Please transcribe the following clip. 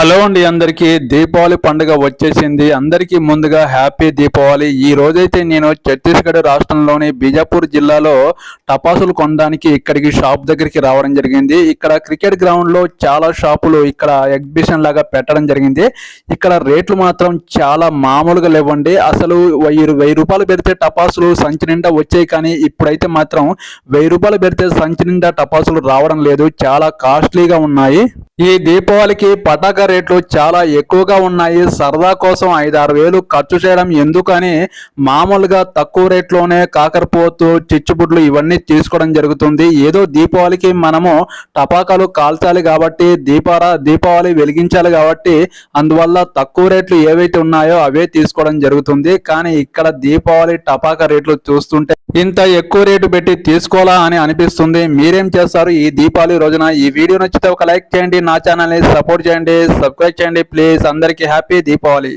Hello అండి అందరికీ. దీపావళి పండుగ వచ్చేసింది. అందరికీ ముందుగా హ్యాపీ దీపావళి. ఈ రోజైతే నేను ఛత్తీస్గఢ్ రాష్ట్రంలోని బీజాపూర్ జిల్లాలో టపాసులు కొనడానికి ఇక్కడికి షాప్ దగ్గరికి రావడం జరిగింది. ఇక్కడ క్రికెట్ గ్రౌండ్లో చాలా షాపులు ఇక్కడ ఎగ్జిబిషన్ లాగా పెట్టడం జరిగింది. ఇక్కడ రేట్లు మాత్రం చాలా మామూలుగా లేవండి. అసలు వెయ్యి వెయ్యి రూపాయలు పెడితే టపాసులు సంచి నిండా వచ్చాయి కానీ ఇప్పుడైతే మాత్రం వెయ్యి రూపాయలు పెడితే సంచి నిండా టపాసులు రావడం లేదు. చాలా కాస్ట్లీగా ఉన్నాయి. ఈ దీపావళికి పటాకా రేట్లు చాలా ఎక్కువగా ఉన్నాయి. సరదా కోసం ఐదు ఆరు వేలు ఖర్చు చేయడం ఎందుకని మామూలుగా తక్కువ రేట్లోనే కాకరపోతు చిచ్చుబుడ్లు ఇవన్నీ తీసుకోవడం జరుగుతుంది. ఏదో దీపావళికి మనము టపాకాలు కాల్చాలి కాబట్టి దీపారా దీపావళి వెలిగించాలి కాబట్టి అందువల్ల తక్కువ రేట్లు ఏవైతే ఉన్నాయో అవే తీసుకోవడం జరుగుతుంది. కానీ ఇక్కడ దీపావళి టపాకా రేట్లు చూస్తుంటే ఇంత ఎక్కువ రేటు పెట్టి తీసుకోవాలా అని అనిపిస్తుంది. మీరేం చేస్తారు ఈ దీపావళి రోజున? ఈ వీడియో నచ్చితే ఒక లైక్ చేయండి నా ఛానల్ని సపోర్ట్ చేయండి సబ్స్క్రైబ్ చేయండి. ప్లీజ్ అందరికీ హ్యాపీ దీపావళి.